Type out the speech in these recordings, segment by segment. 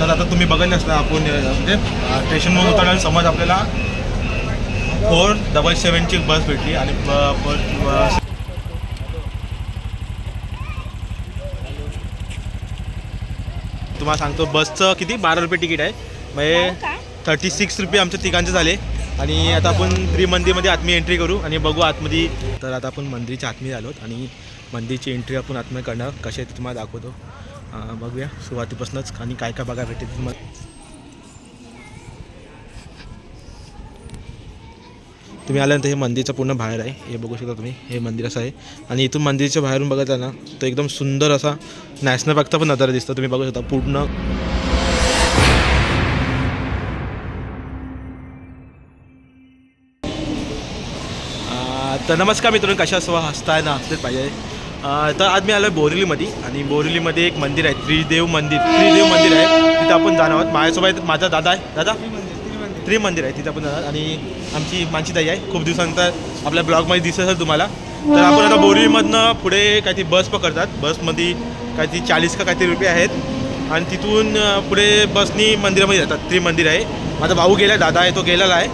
तर आता तुम्ही बघत असता आपण म्हणजे स्टेशनवरून उतरल्यावर समज आपल्याला फोर डबल सेवनची बस भेटली आणि ब- ब- ब- तुम्हाला सांगतो बसचं किती? बारा रुपये तिकीट आहे. म्हणजे थर्टी सिक्स रुपये आमच्या तिघांचे झाले. आणि आता आपण त्रिमंदिरमध्ये आतमी एंट्री करू आणि बघू आतमध्ये. तर आता आपण मंदिरच्या आतमध्ये आलो आणि मंदिरची एंट्री आपण आतमध्ये करणार. ते तुम्हाला दाखवतो. बघूया सुरुवातीपासूनच आणि काय काय बघा भेटेल मग तुम्हाला. तुम्ही आल्यानंतर हे मंदिरचं पूर्ण बाहेर आहे. हे बघू शकता तुम्ही. हे मंदिर असं आहे. आणि इथून मंदिरच्या बाहेरून बघत आहे ना तर एकदम सुंदर असा नॅशनल पार्कचा पण नजारा दिसतो. तुम्ही बघू शकता पूर्ण. तर नमस्कार मित्रांनो कशा असं हसताय ना हसलेच पाहिजे तर आज मी आलो आहे बोरिवलीमध्ये आणि बोरिवलीमध्ये एक मंदिर आहे त्रिदेव मंदिर त्रिदेव मंदिर आहे. तिथं आपण जाणार आहोत. माझ्यासोबत माझा दादा आहे. दादा? त्रिमंदिर आहे. तिथं आपण जाणार आणि आमची मानसी ताई आहे. खूप दिवसानंतर आपल्या ब्लॉगमध्ये दिसत असेल तुम्हाला. तर आपण आता बोरिवलीमधनं पुढे काहीतरी बस पकडतात. बसमध्ये काहीतरी चाळीस का काहीतरी रुपये आहेत. आणि तिथून पुढे बसनी मंदिरामध्ये जातात. त्रिमंदिर आहे. माझा भाऊ गेला आहे दादा आहे तो गेलेला आहे.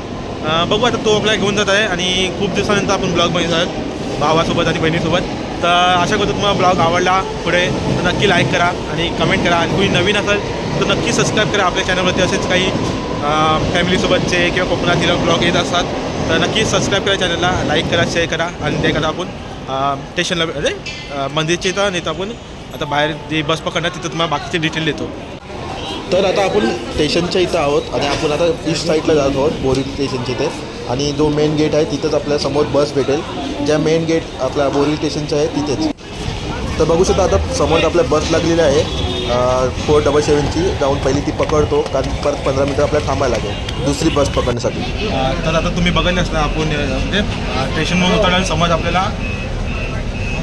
बघू आता तो आपल्याला घेऊन जात आहे. आणि खूप दिवसानंतर आपण ब्लॉगमध्ये जात भावासोबत आणि बहिणीसोबत. तर आशा करतो तुम्हाला ब्लॉग आवडला पुढे तर नक्की लाईक करा आणि कमेंट करा. आणि कोणी नवीन असेल तर नक्की सबस्क्राईब करा. आपल्या चॅनलवरती असेच काही फॅमिलीसोबतचे किंवा कोकणातील ब्लॉग येत असतात तर नक्की सबस्क्राईब करा चॅनलला लाईक करा शेअर करा आणि ते करा आपण स्टेशनला अरे मंदिरचे इथं नाही तर आपण. आता बाहेर जे बस पकडणार तिथं तुम्हाला बाकीचे डिटेल देतो. तर आता आपण स्टेशनच्या इथं आहोत आणि आपण आता ईस्ट साईडला जात आहोत बोरी स्टेशनच्या इथे. आणि जो मेन गेट आहे तिथंच आपल्यासमोर बस भेटेल. ज्या मेन गेट आपल्या बोरी स्टेशनचं आहे तिथेच. तर बघू शकता आता समोर आपल्या बस लागलेली आहे. फोर डबल सेवनची जाऊन पहिली ती पकडतो कारण परत पंधरा मिनटं आपल्याला थांबायला लागेल. दुसरी बस पकडण्यासाठी. तर आता तुम्ही बघत असता आपण म्हणजे स्टेशनवरून उतरल्यावर समज आपल्याला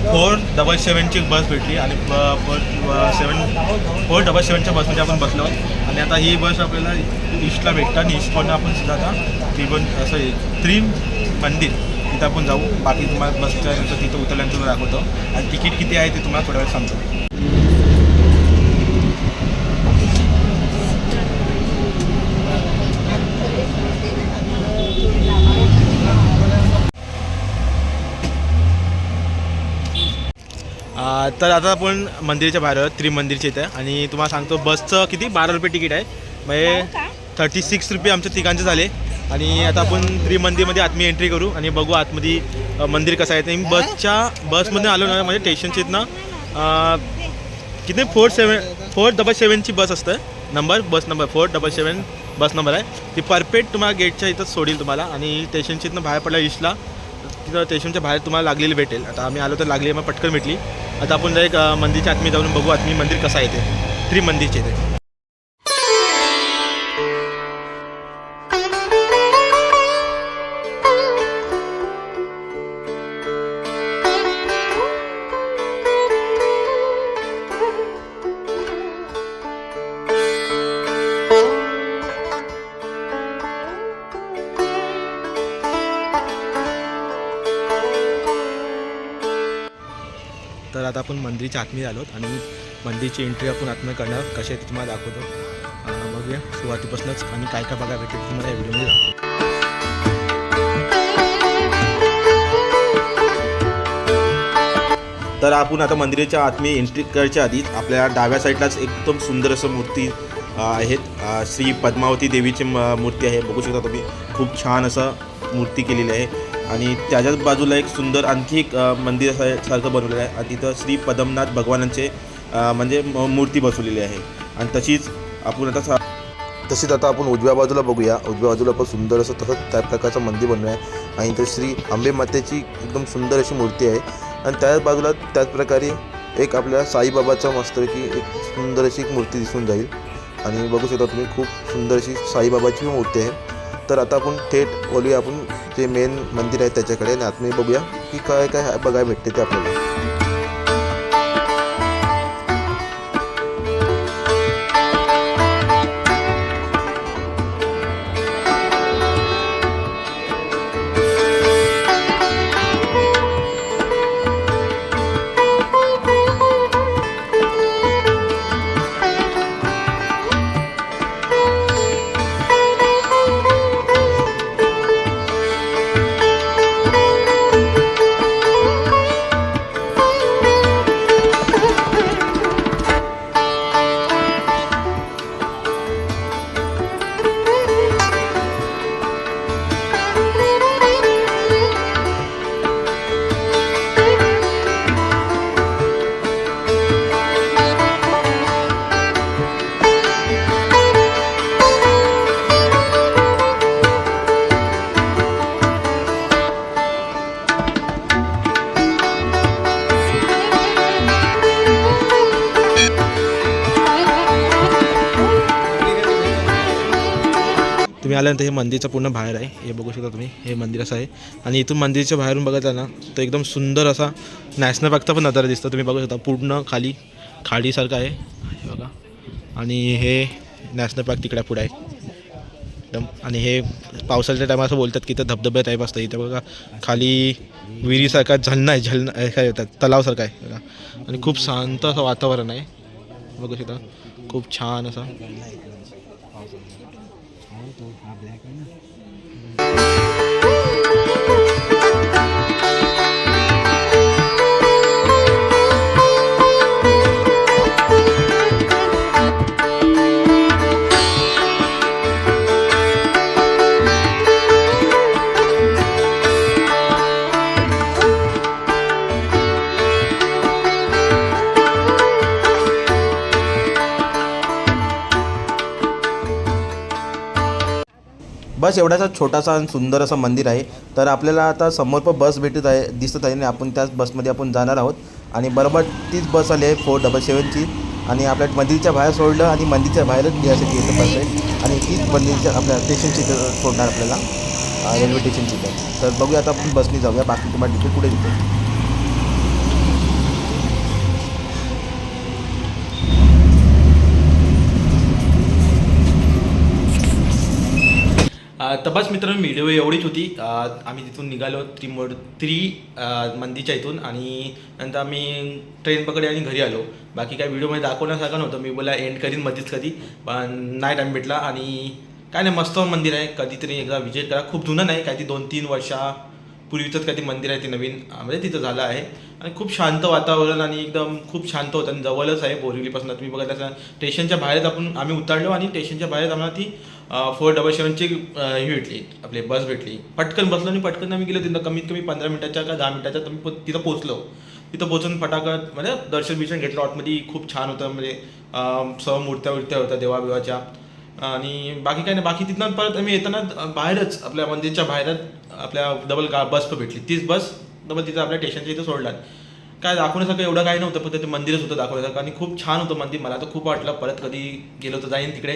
फोर डबल सेवनची बस भेटली आणि फोर सेवन फोर डबल सेवनच्या बसमध्ये आपण बसलो आणि आता ही बस आपल्याला ईस्टला भेटतं आणि ईस्टवरून आपण सुद्धा आता त्रिबन असं हे, मंदिर. तिथं आपण जाऊ. बाकी तुम्हाला बसच्या तिथं उतरल्यानंतर दाखवतो. आणि तिकीट किती आहे ते तुम्हाला थोड्या वेळ सांगतो. तर आता आपण मंदिराच्या बाहेर त्रिमंदिरच्या इथे. आणि तुम्हाला सांगतो बसचं किती? बारा रुपये तिकीट आहे. म्हणजे थर्टी सिक्स रुपये आमच्या तिघांचे झाले. आणि आता आपण त्रिमंदिरमध्ये आतमी एंट्री करू आणि बघू आतमध्ये मंदिर कसं आहे. ते मी बसच्या बसमध्ये आलो ना म्हणजे स्टेशनच्या इथनं किती? फोर सेवन फोर डबल सेवनची बस असतं. Number bus number four double seven bus number आहे. ती परफेक्ट तुम्हाला गेटच्या इथं सोडील तुम्हाला. आणि स्टेशनच्या इथनं बाहेर पडला ईस्टला तिथं स्टेशनच्या बाहेर तुम्हाला लागलेली भेटेल. आता आम्ही आलो तर लागली मग पटकन भेटली. आता आपण जर एक मंदिरच्या आतमी जाऊन बघू आतमी मंदिर कसं आहे ते. त्रिमंदिरचे ते. आता आपण मंदिरच्या आतमध्ये आलो आणि मंदिरची एंट्री आपण आतमध्ये करणार कसे ते तुम्हाला दाखवतो. बघूया. सुरुवातीपासूनच आणि काय काय बघायला भेटेल तुम्हाला या व्हिडिओमध्ये दाखवतो. तर आपण आता मंदिराच्या आतमध्ये एंट्री करायच्या आधीच आपल्या डाव्या साईडलाच एकदम सुंदर असं मूर्ती आहेत. श्री पद्मावती देवीची म- मूर्ती आहे. बघू शकता तुम्ही खूप छान असं मूर्ती केलेली आहे. आणि त्याच्याच बाजूला एक सुंदर आणखी एक मंदिर सारखं बनवलेलं आहे. आणि तिथं श्री पद्मनाथ भगवानांचे म्हणजे म- मूर्ती बसवलेली आहे. आणि तशीच आपण आता सा- तसेच आता आपण उजव्या बाजूला बघूया. उजव्या बाजूला पण सुंदर असं तसंच त्या प्रकारचं मंदिर बनलं आहे आणि इथे श्री आंबे मातेची एकदम सुंदर अशी मूर्ती आहे. आणि त्याच बाजूला त्याच प्रकारे एक आपल्या साईबाबाचं मस्तपैकी एक सुंदर अशी एक मूर्ती दिसून जाईल. आणि बघू शकता तुम्ही खूप सुंदर अशी साईबाबाची मूर्ती आहे. तर आता आपण थेट बोलूया आपण जे मेन मंदिर आहे त्याच्याकडे. आणि आतमध्ये बघूया की काय काय बघायला भेटते ते आपल्याला. तुम्ही आल्यानंतर हे मंदिरचं पूर्ण बाहेर आहे. हे बघू शकता तुम्ही. हे मंदिर असं आहे. आणि इथून मंदिरच्या बाहेरून बघितलं ना तर एकदम सुंदर असा नॅशनल पार्कचा पण नजारा दिसतो. तुम्ही बघू शकता पूर्ण खाली खाडीसारखं आहे. हे बघा. आणि हे नॅशनल पार्क तिकडे पुढे आहे. एकदम. आणि हे पावसाच्या टायमा असं बोलतात की इथं धबधबे टाईप असतं. इथं बघा खाली विहिरीसारखा झलना आहे. झलना हे काय येतात? तलावसारखा आहे. बघा. आणि खूप शांत असं वातावरण आहे. बघू शकता. खूप छान असं. Voltou. Abre aqui, né? बस एवढासा छोटासा आणि सुंदर असं मंदिर आहे. तर आपल्याला आता समोर पण बस भेटत आहे दिसत आहे आणि आपण त्याच बसमध्ये आपण जाणार आहोत. आणि बरोबर तीच बस आली आहे फोर डबल सेवनची. आणि आपल्या मंदिरच्या बाहेर सोडलं आणि मंदिरच्या बाहेरच यासाठी येतं बस आहे. आणि तीच मंदिरच्या आपल्या स्टेशनची सोडणार आपल्याला रेल्वे स्टेशनची तर बघूया आता आपण बसने जाऊया. बाकी तुम्हाला तिकीट कुठे देतो तर बस मित्रांनो व्हिडिओ एवढीच होती. आम्ही तिथून निघालो त्रिमोड त्रि मंदीच्या इथून आणि नंतर आम्ही ट्रेन पकडली आणि घरी आलो. बाकी काय व्हिडिओमध्ये दाखवण्यासारखं नव्हतं. मी बोला एंड करीन मध्येच कधी. पण नाही टाईम भेटला आणि काय नाही मस्त मंदिर आहे. कधीतरी एकदा विजिट करा. खूप जुनं नाही काय ती दोन तीन वर्षा पूर्वीचंच काही ते मंदिर आहे ते नवीन. म्हणजे तिथं झालं आहे. आणि खूप शांत वातावरण आणि एकदम खूप शांत होतं. आणि जवळच आहे बोरिवलीपासून. तुम्ही बघा त्याच्या स्टेशनच्या बाहेरच आपण आम्ही उतरलो आणि स्टेशनच्या बाहेरच आम्हाला ती फोर डबल सेवनची ही भेटली आपली बस भेटली. पटकन बसलो आणि पटकन आम्ही गेलो तिथं. कमीत कमी पंधरा मिनिटाच्या का दहा मिनिटाच्या तुम्ही तिथं पोचलो तिथं पोचून फटाकत म्हणजे दर्शन बिर्शन घेतलं. हॉटमध्ये खूप छान होतं. म्हणजे सर्व मूर्त्या वृत्त्या होत्या देवाबिवाच्या. आणि बाकी काय नाही. बाकी तिथनं परत आम्ही येताना बाहेरच आपल्या मंदिरच्या बाहेरच आपल्या डबल गा बस पण भेटली. तीच बस डबल तिथं आपल्या स्टेशनच्या इथं सोडला. काय दाखवण्यासारखं एवढं काही नव्हतं पण ते मंदिरच होतं दाखवण्यासारखं. आणि खूप छान होतं मंदिर. मला तर खूप वाटलं परत कधी गेलो तर जाईन तिकडे.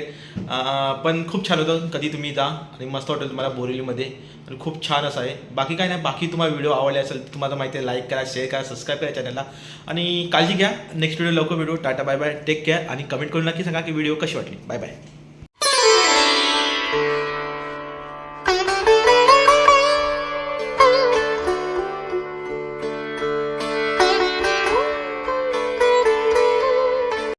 पण खूप छान होतं. कधी तुम्ही जा आणि मस्त वाटेल तुम्हाला बोरिवलीमध्ये. आणि खूप छान असं आहे. बाकी काय नाही बाकी तुम्हाला व्हिडिओ आवडले असेल तर तुम्हाला माहिती आहे लाईक करा शेअर करा सबस्क्राईब करा चॅनलला आणि काळजी घ्या. नेक्स्ट व्हिडिओ लवकर video tata bye bye take care आणि कमेंट करून नक्की सांगा की व्हिडिओ कशी वाटली. Bye bye